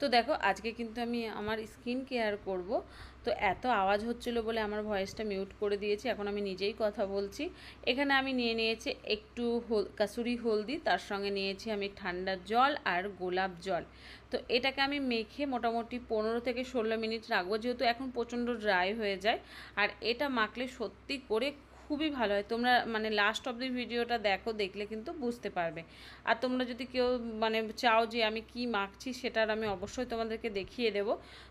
তো দেখো, আজকে কিন্তু আমি আমার স্কিন কেয়ার করব। তো এত আওয়াজ হচ্ছিল বলে আমার ভয়েসটা মিউট করে দিয়েছি, এখন আমি নিজেই কথা বলছি। এখানে আমি নিয়ে নিয়েছি একটু হল, কাসুরি হলদি, তার সঙ্গে নিয়েছি আমি ঠান্ডা জল আর গোলাপ জল। তো এটাকে আমি মেখে মোটামুটি পনেরো থেকে ষোলো মিনিট রাখব, যেহেতু এখন প্রচণ্ড ড্রাই হয়ে যায়। আর এটা মাখলে সত্যি করে খুবই ভালো হয়। তোমরা মানে লাস্ট অব দি ভিডিওটা দেখো, দেখলে কিন্তু বুঝতে পারবে। আর তোমরা যদি কেউ মানে চাও যে আমি কি মাখছি সেটার আমি অবশ্যই তোমাদেরকে দেখিয়ে দেব।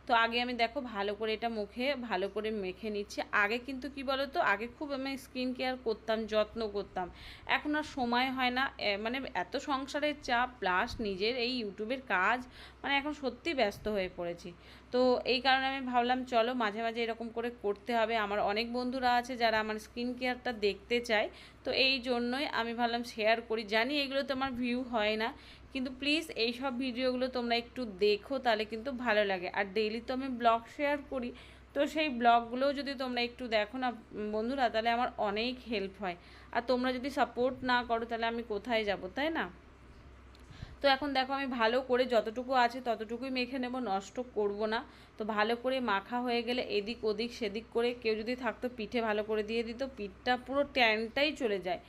তো আগে আমি দেখো ভালো করে এটা মুখে ভালো করে মেখে নিচ্ছি। আগে কিন্তু কি বলো তো আগে খুব আমি স্কিন কেয়ার করতাম, যত্ন করতাম। এখন আর সময় হয় না। মানে এত সংসারের চাপ প্লাস নিজের এই ইউটিউবের কাজ মানে এখন সত্যি ব্যস্ত হয়ে পড়েছি। তো এই কারণে আমি ভাবলাম, চলো মাঝে মাঝে এরকম করে করতে হবে। আমার অনেক বন্ধুরা আছে যারা আমার স্কিন কেয়ারটা দেখতে চায়। তো এই জন্যই আমি ভাবলাম শেয়ার করি। জানি এগুলো তো আমার ভিউ হয় না, কিন্তু প্লিজ এই সব ভিডিওগুলো তোমরা একটু দেখো, তাহলে কিন্তু ভালো লাগে। আর ডেইলি তো আমি ব্লগ শেয়ার করি, তো সেই ব্লগগুলোও যদি তোমরা একটু দেখো না বন্ধুরা, তাহলে আমার অনেক হেল্প হয়। আর তোমরা যদি সাপোর্ট না করো, তাহলে আমি কোথায় যাব, তাই না? তো এখন দেখো আমি ভালো করে যতটুকু আছে ততটুকুই মেখে নেব, নষ্ট করব না। তো ভালো করে মাখা হয়ে গেলে এদিক ওদিক সেদিক করে কেউ যদি থাকতো পিঠে ভালো করে দিয়ে দিত, পিঠটা পুরো ট্যানটাই চলে যায়।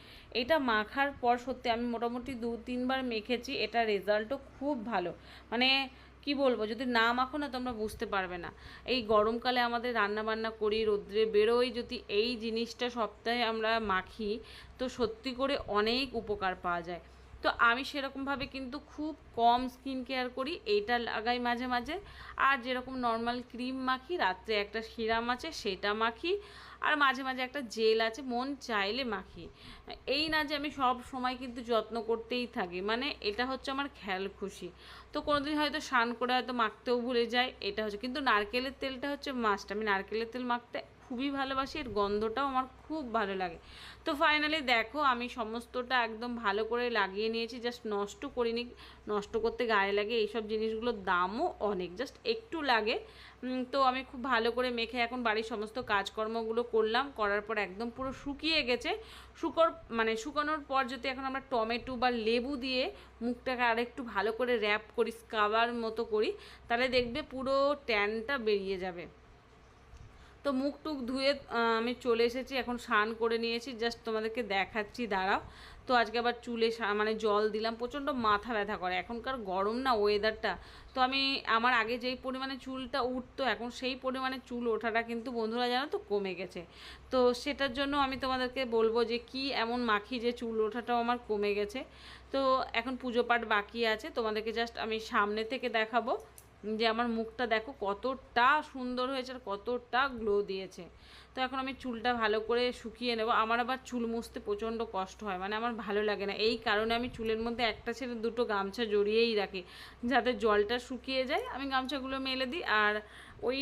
এটা মাখার পর সত্যি আমি মোটামুটি দু তিনবার মেখেছি, এটা রেজাল্টও খুব ভালো। মানে কি বলব, যদি না মাখো না তোমরা বুঝতে পারবে না। এই গরমকালে আমাদের রান্না বান্না করি, রোদ্রে বেরোই, যদি এই জিনিসটা সপ্তাহে আমরা মাখি, তো সত্যি করে অনেক উপকার পাওয়া যায়। তো আমি সেরকমভাবে কিন্তু খুব কম স্কিন কেয়ার করি, এইটা লাগাই মাঝে মাঝে। আর যেরকম নর্মাল ক্রিম মাখি, রাত্রে একটা সিরাম আছে সেটা মাখি, আর মাঝে মাঝে একটা জেল আছে, মন চাইলে মাখি। এই না যে আমি সব সময় কিন্তু যত্ন করতেই থাকি মানে এটা হচ্ছে আমার খেয়াল খুশি। তো কোনোদিন হয়তো স্নান করে হয়তো মাখতেও ভুলে যায় এটা হচ্ছে, কিন্তু নারকেলের তেলটা হচ্ছে মাস্ট আমি নারকেলের তেল মাখতে খুবই ভালোবাসি, এর গন্ধটাও আমার খুব ভালো লাগে। তো ফাইনালি দেখো, আমি সমস্তটা একদম ভালো করে লাগিয়ে নিয়েছি জাস্ট নষ্ট করিনি, নষ্ট করতে গায়ে লাগে, এইসব জিনিসগুলোর দামও অনেক জাস্ট একটু লাগে। তো আমি খুব ভালো করে মেখে এখন বাড়ির সমস্ত কাজকর্মগুলো করলাম, করার পর একদম পুরো শুকিয়ে গেছে। শুকর মানে শুকানোর পর যদি এখন আমরা টমেটো বা লেবু দিয়ে মুখটাকে আরেকটু ভালো করে র্যাপ করি স্কাবার মতো করি, তাহলে দেখবে পুরো ট্যানটা বেরিয়ে যাবে। তো মুখ টুক ধুয়ে আমি চলে এসেছি, এখন স্নান করে নিয়েছি জাস্ট তোমাদেরকে দেখাচ্ছি, দাঁড়াও। তো আজকে আবার চুলে মানে জল দিলাম, প্রচণ্ড মাথা ব্যথা করে, এখনকার গরম না ওয়েদারটা তো আমি, আমার আগে যেই পরিমাণে চুলটা উঠতো, এখন সেই পরিমাণে চুল ওঠাটা কিন্তু বন্ধুরা জানো তো কমে গেছে। তো সেটার জন্য আমি তোমাদেরকে বলব যে কি এমন মাখি যে চুল ওঠাটাও আমার কমে গেছে। তো এখন পুজো পাঠ বাকি আছে, তোমাদেরকে জাস্ট আমি সামনে থেকে দেখাবো। যে আমার মুখটা দেখো কতটা সুন্দর হয়েছে আর কতটা গ্লো দিয়েছে। তো এখন আমি চুলটা ভালো করে শুকিয়ে নেব। আমার আবার চুল মুছতে প্রচণ্ড কষ্ট হয় মানে আমার ভালো লাগে না। এই কারণে আমি চুলের মধ্যে একটা ছেড়ে দুটো গামছা জড়িয়েই রাখি, যাতে জলটা শুকিয়ে যায়। আমি গামছাগুলো মেলে দিই আর ওই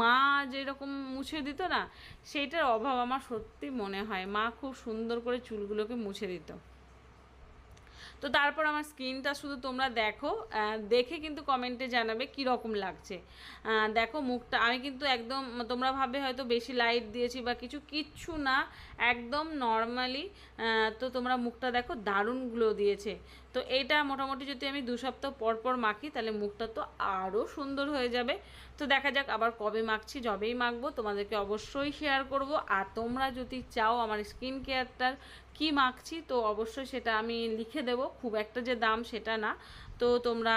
মা যেরকম মুছে দিত না, সেইটার অভাব আমার সত্যি মনে হয়। মা খুব সুন্দর করে চুলগুলোকে মুছে দিত। তো তারপর আমার স্কিনটা শুধু তোমরা দেখো দেখে কিন্তু কমেন্টে জানাবে কি রকম লাগছে দেখো মুখটা, আমি কিন্তু একদম, তোমরা ভাবে হয়তো বেশি লাইট দিয়েছি বা কিছু, কিচ্ছু না, একদম নর্মালি তো তোমরা মুখটা দেখো, দারুণ গ্লো দিয়েছে। তো এটা মোটামুটি যদি আমি দু সপ্তাহ পর পর মাখি, তাহলে মুখটা তো আরও সুন্দর হয়ে যাবে। তো দেখা যাক আবার কবে মাখছি, যবেই মাখবো, তোমাদেরকে অবশ্যই শেয়ার করব। আর তোমরা যদি চাও আমার স্কিন কেয়ারটার কি মাখছি, তো অবশ্যই সেটা আমি লিখে দেব। খুব একটা যে দাম সেটা না, তো তোমরা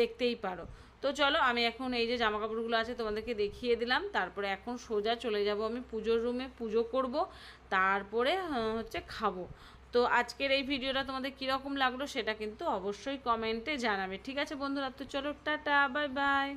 দেখতেই পারো। তো চলো, আমি এখন এই যে জামা কাপড়গুলো আছে তোমাদেরকে দেখিয়ে দিলাম। তারপরে এখন সোজা চলে যাব আমি পুজোর রুমে, পুজো করব, তারপরে হচ্ছে খাব। তো আজকের এই ভিডিওটা তোমাদের কীরকম লাগল সেটা কিন্তু অবশ্যই কমেন্টে জানাবে। ঠিক আছে বন্ধুরা, তো চলো, টাটা, বাই বাই।